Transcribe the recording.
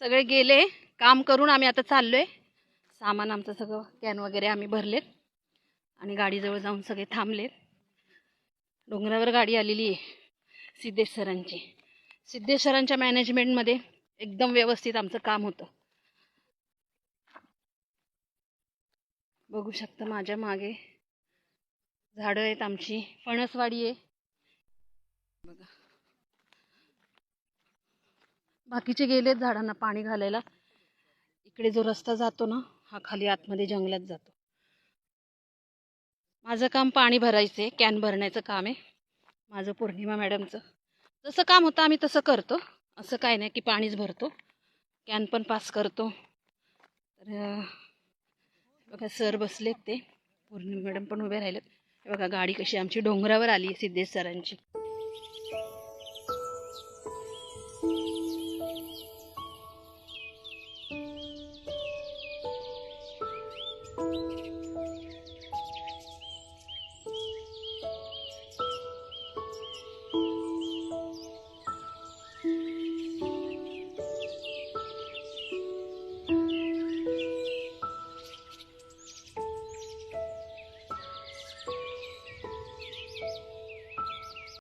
सगळे गेले काम करून आम्ही आता चाललोय. सामान आमचं सगळं कॅन वगैरे आम्ही भरलेत. आणि गाडीजवळ जाऊन सगळे थांबलेत. डोंगरावर गाडी आलेली आहे सिद्धेश्वरांची सिद्धेश्वरांच्या मॅनेजमेंटमध्ये एकदम व्यवस्थित आमचं काम होतं. बघू शकता माझ्या मागे झाडं आहेत आमची फणसवाडी आहे. बघा. बाकीचे गेलेत झाडांना पाणी घालायला. इकडे जो रस्ता जातो ना हा खाली आतमध्ये जंगलात जातो. माझं काम पाणी भरायचं आहे कॅन भरण्याचं काम आहे. माझं पौर्णिमा मॅडमचं. जसं काम होतं आम्ही तसं करतो. असं काय नाही की पाणीच भरतो. कॅन पण पास करतो. तर बघा सर बसलेत ते. पौर्णिमा मॅडम पण उभे राहिलेत. बघा गाडी कशी आमची डोंगरावर आली आहे सिद्धेश सरांची.